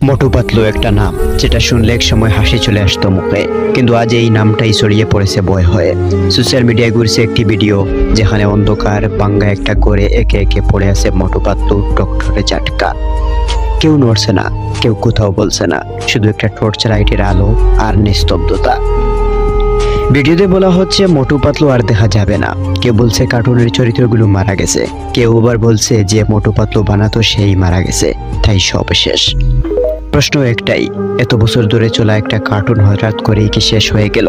মোটু পাতলু একটা নাম, যেটা শুনলে এক সময় হাসি চলে আসতো মুখে। কিন্তু আজ এই নামটাই ছড়িয়ে পড়েছে বয় হয়ে। সোশ্যাল মিডিয়ায় ঘুরছে একটি ভিডিও যেখানে অন্ধকার বাঙ্গা একটা করে একে একে পড়ে আছে মোটু পাতলু ডক্টরে চাটকা কেউ নড়ছে না, কেউ কোথাও বলছে না, শুধু একটা টর্চ লাইটের আলো আর নিস্তব্ধতা। ভিডিওতে বলা হচ্ছে মোটু পাতলু আর দেখা যাবে না। কেউ বলছে কার্টুনের চরিত্রগুলো মারা গেছে। কেউ আবার বলছে যে মোটু পাতলু বানাতো সেই মারা গেছে। তাই সব শেষ। প্রশ্ন একটাই, এত বছর ধরে চলা একটা কার্টুন হঠাৎ করেই কি শেষ হয়ে গেল?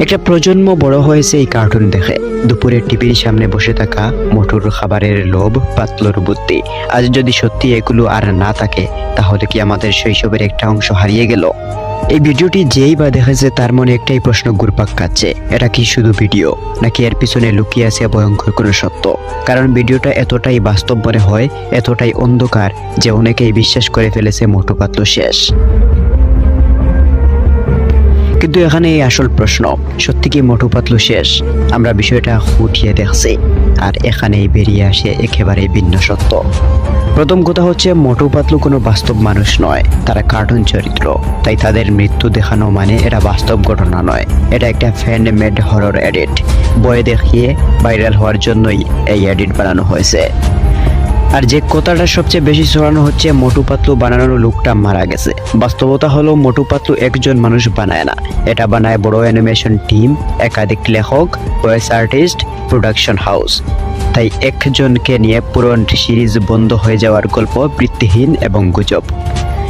একটা প্রজন্ম বড় হয়েছে এই কার্টুন দেখে। দুপুরে টিভির সামনে বসে থাকা মোটুর খাবারের লোভ, পাতলোর বুদ্ধি। আজ যদি সত্যি এগুলো আর না থাকে, তাহলে কি আমাদের শৈশবের একটা অংশ হারিয়ে গেল? এই ভিডিওটি যেই বা দেখেছে তার মনে একটাই প্রশ্ন ঘুরপাক খাচ্ছে। এটা কি শুধু ভিডিও, নাকি এর পিছনে লুকিয়ে আছে ভয়ঙ্কর কোনো সত্য? কারণ ভিডিওটা এতটাই বাস্তব মনে হয়, এতটাই অন্ধকার যে অনেকেই বিশ্বাস করে ফেলেছে মোটু শেষ। কিন্তু এখানে এই আসল প্রশ্ন, সত্যি কি মোটু পাতলু শেষ? আমরা বিষয়টা উঠিয়ে দেখছি, আর এখানেই বেরিয়ে আসে একেবারে ভিন্ন সত্য। প্রথম কথা হচ্ছে, মোটু পাতলু কোনো বাস্তব মানুষ নয়, তারা কার্টুন চরিত্র। তাই তাদের মৃত্যু দেখানো মানে এটা বাস্তব ঘটনা নয়। এটা একটা ফ্যান মেড হরর এডিট বয়ে দেখিয়ে ভাইরাল হওয়ার জন্যই এই এডিট বানানো হয়েছে। আর যে কথাটা সবচেয়ে বেশি ছড়ানো হচ্ছে, মোটু পাতলু বানানোর লোকটা মারা গেছে। বাস্তবতা হলো, মোটু পাতলু একজন মানুষ বানায় না। এটা বানায় বড় অ্যানিমেশন টিম, একাধিক লেখক, ভয়েস আর্টিস্ট, প্রোডাকশন হাউস। তাই একজনকে নিয়ে পুরো সিরিজ বন্ধ হয়ে যাওয়ার গল্প বৃত্তিহীন এবং গুজব।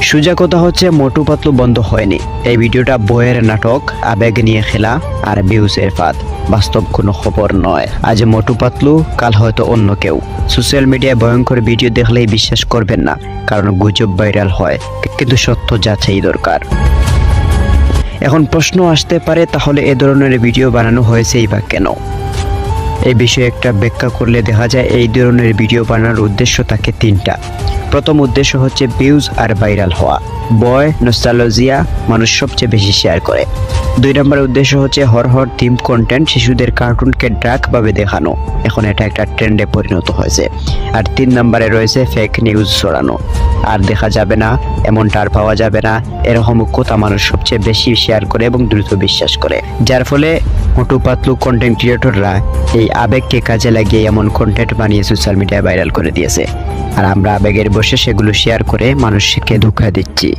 সোজা কথা হচ্ছে, মোটু পাতলু বন্ধ হয়নি। এই ভিডিওটা বইয়ের নাটক, আবেগ নিয়ে খেলা আর ভিউসের ফাঁদ। বাস্তব কোনো খবর নয়। আজ মোটু পাতলু, কাল হয়তো অন্য কেউ। সোশ্যাল মিডিয়ায় ভয়ঙ্কর ভিডিও দেখলেই বিশ্বাস করবেন না, কারণ গুজব ভাইরাল হয়, কিন্তু সত্য যাচাই দরকার। এখন প্রশ্ন আসতে পারে, তাহলে এ ধরনের ভিডিও বানানো হয়েছেই বা কেন? এই বিষয়ে একটা ব্যাখ্যা করলে দেখা যায়, এই ধরনের ভিডিও বানানোর উদ্দেশ্য থাকে তিনটা। প্রথম উদ্দেশ্য হচ্ছে ভিউজ আর ভাইরাল হওয়া। বয় নস্টালজিয়া মানুষ সবচেয়ে বেশি শেয়ার করে। দুই নম্বর উদ্দেশ্য হচ্ছে হর হর থিম কন্টেন্ট শিশুদের কার্টুনকে ড্রাক ভাবে দেখানো। এখন এটা একটা ট্রেন্ডে পরিণত হয়েছে। আর তিন নম্বরে রয়েছে ফেক নিউজ ছড়ানো। আর দেখা যাবে না, এমনটা আর পাওয়া যাবে না, এরকম কথা মানুষ সবচেয়ে বেশি শেয়ার করে এবং দ্রুত বিশ্বাস করে। যার ফলে মোটু পাতলু কন্টেন্ট ক্রিয়েটররা এই আবেগকে কাজে লাগিয়ে এমন কন্টেন্ট বানিয়ে সোশ্যাল মিডিয়ায় ভাইরাল করে দিয়েছে। আর আমরা আবেগের বসে সেগুলো শেয়ার করে মানুষকে ধোকা দিচ্ছি।